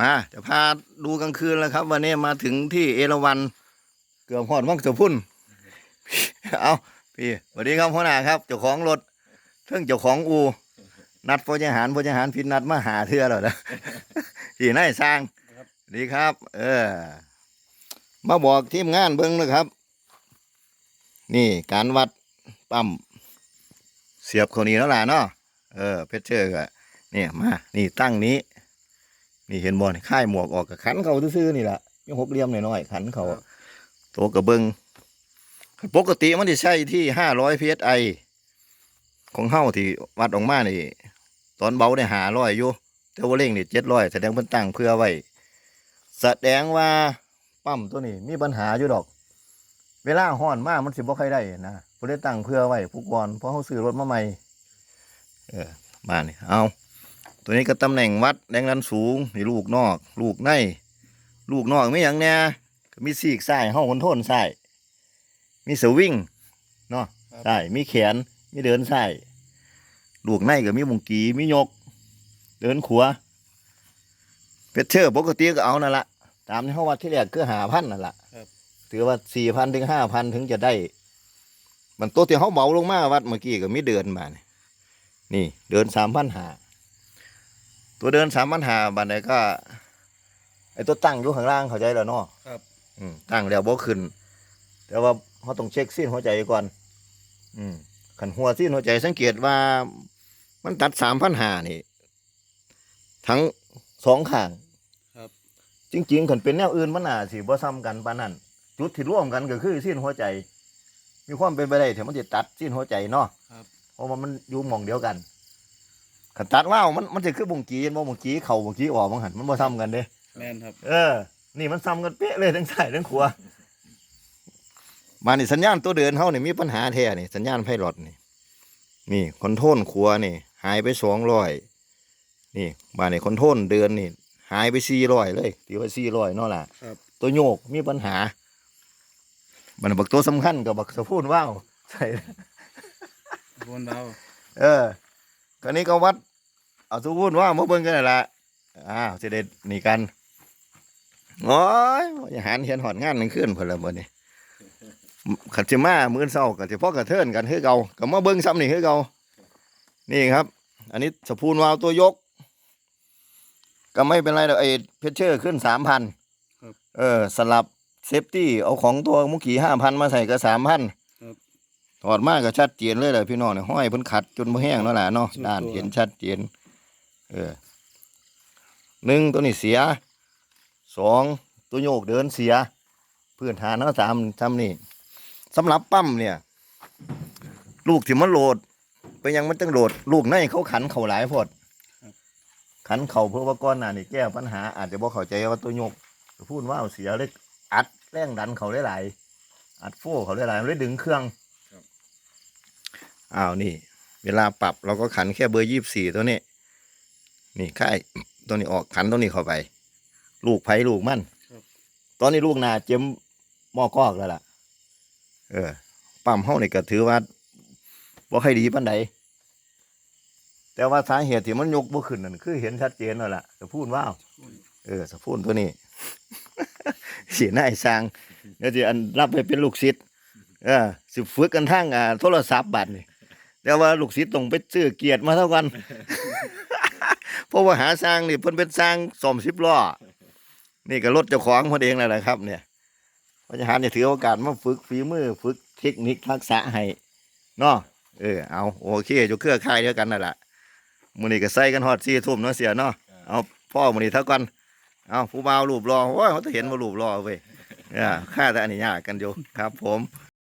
มาจะพาดูกลางคืนแล้วครับ วันนี้มาถึงที่เอราวันเกือบหอดวังสะพุ่นเอาพี่สวัสดีครับพ่อหน้าครับเจ้าของรถเรื่องเจ้าของอูนัดพจหารพจหารพิดนัดมาหาเทือแล้วนะที่นายสร้างสวัสดีครับ เออ มาบอกทีมงานเบิ้งนะครับ นี่การวัดปั๊มเสียบเขานี้แล้วล่ะเนาะเออเพชรเชอร์ก็นี่มา นี่ตั้งนี้ นี่เห็นบอลค่ายหมวกออกกับขันเขาซื่อๆนี่แหละมีหกเหลี่ยมหน่อยๆขันเขาตัวกระเบิงปกติมันจะใช้ที่ห้าร้อยพีเอสไอของเฮาที่วัดออกมานี่ตอนเบาได้หาร้อยอยู่แต่ว่าเร่งนี่เจ็ดร้อยแสดงเพิ่นตั้งเพื่อไว้แสดงว่าปั๊มตัวนี้มีปัญหาอยู่ดอก เวลาห้อนมากมันสิบ่ค่อยได้นะบ่ได้ตั้งเพื่อไว้ผูกบอลเพราะเขาซื้อรถมาใหม่เออมานี่เอา ตัวนี้ก็ตำแหน่งวัดแรงดันสูงนี่ลูกนอก ลูกใน ลูกนอกไม่อย่างแน่ก็มีซีกซ้ายห้องคอนโทรลซ้ายมีสวิงเนาะซ้ายมีแขนมีเดินซ้ายลูกในก็มีมุงกีมียก เดินขวาเพชรเชอร์ปกติก็เอานั่นละตามที่เขาวัดที่แรกคือหาพันนั่นละครับถือว่าสี่พันถึงห้าพันถึงจะได้ มันตัวที่เขาเบาลงมาวัดเมื่อกี้ก็มีเดินมานี่นี่เดินสามพันหา ตัวเดินสามปัญหาบันไดก็ ไอตัวตั้งอยู่ข้างล่างเข้าใจแล้วเนาะครับ อืมตั้งแล้วบ่ขึ้น แต่ว่าเขาต้องเช็คซีนหัวใจก่อน อืมขันหัวซีนหัวใจสังเกตว่า มันตัดสามพันหานี่ ทั้งสองข้างครับ จริงๆขันเป็นแนวอื่นมันน่าสิบ่ซ้ำกันปานนั้นจุดที่ร่วมกันก็คือซีนหัวใจ มีความเป็นไปได้ที่มันจะตัดซีนหัวใจเนาะครับเพราะว่ามันอยู่หมองเดียวกัน ขันตัดว่าวมันมันจะคือบ่งกีบ่บ่งกีเข่าบ่งกีออกบ่งหันมันบ่ซ้ำกันเด้แม่นครับ เออ นี่มันซ้ำกันเป๊ะเลยทั้งซ้ายทั้งขวามานี่สัญญาณตัวเดินเฮานี่มีปัญหาแท้นี่สัญญาณไพลอตนี่ นี่คอนโทรลขวานี่ หายไปสองร้อยนี่มานี่คอนโทรลเดินนี่หายไปสี่ร้อยเลยตีว่าสี่ร้อยเนาะล่ะครับ ตัวโยกมีปัญหาบันบักตัวสำคัญกับบักสะพูนว่าวใส่บนดาวเออคราวนี้ก็วัด เอาทุกวุ่นว่ามาเบิ่งกันนั่นละอ้าวสิเด็ดนี่กันโอ้ยอย่าหันเห็นหอดงานหนึ่งขึ้นเพิ่นละบ่นี่ขัดจิมามื้อเช้าก็สิพ่อกระเทินกันคือเก่าก็มาเบิ่งซ้ำนี่คือเก่านี่ครับ อันนี้สะพูนวาวตัวยก ก็ไม่เป็นไรดอกไอ้เพชเชอร์ขึ้นสามพันเออ สลับเซฟตี้เอาของตัวมุกี้ห้าพันมาใส่ก็สามพันถอดมากก็ชัดเจนเลยเลยพี่น้องเนี่ยห้อยเพิ่นขัดจนบ่แห้งแล้วล่ะเนาะด้านเห็นชัดเจน เออหนึ่งตัวนี้เสียสองตัวโยกเดินเสีย พื้นฐานเนาะสามทำนี่สำหรับปั๊มเนี่ย ลูกที่มันโหลด ไปยังมันจังโหลด ลูกในเขาขันเข่าหลายพอดขันเข่าเพื่อว่าก้อนหน้านี่แก้ปัญหา อาจจะบ่เข้าใจว่าตัวโยกพูดว่าเอาเสียเลยอัดแรงดันเขาหลายๆอัดโฟเขาหลายๆเลยดึงเครื่องอ้าวนี่ เวลาปรับเราก็ขันแค่เบอร์ยี่สี่ตัวนี้ นี่ค่ายตัวนี้ออกขันตัวนี้เข้าไป ลูกไผ่ลูกมันตอนนี้ลูกนาเจ็มหม้อกอกแล้วล่ะ เออปั๊มเฮานี่ก็ถือว่าบ่ค่อยดีปานใดแต่ว่าสาเหตุที่มันยกบ่ขึ้นนั่นคือเห็นชัดเจนแล้วล่ะสะพูนว่าวเออสะพูนตัวนี้ เสียหน้าไอ้สร้างเดี๋ยวจะอันรับไปเป็นลูกศิษย์เออสิฝึกกันทางอ่าโทรศัพท์บัดนี่แต่ว่าลูกศิษย์ต้องไปซื้อเกียรติมาเท่ากัน เพราะว่าหาสร้างนี่เพิ่นเป็นสร้างสอมสิบล้อนี่ก็รถเจ้าของเพิ่นเองนั่นแหละครับ เนี่ยพระหารจะถือโอกาสมาฝึกฝีมือฝึกเทคนิคทักษะให้เนาะเออเอาโอเคอยู่เครือข่ายเดียวกันนั่นแหละมื้อนี้ก็ใส่กันฮอด4ทุ่มเนาะเสียเนาะเอาพ่อมื้อนี้เท่ากันเอาผู้บ่าวรูปรอโอ้ยเขาจะเห็นว่ารูปรอเว้ยเออค่าแต่อันนี้ยากกันอยู่ครับ ผม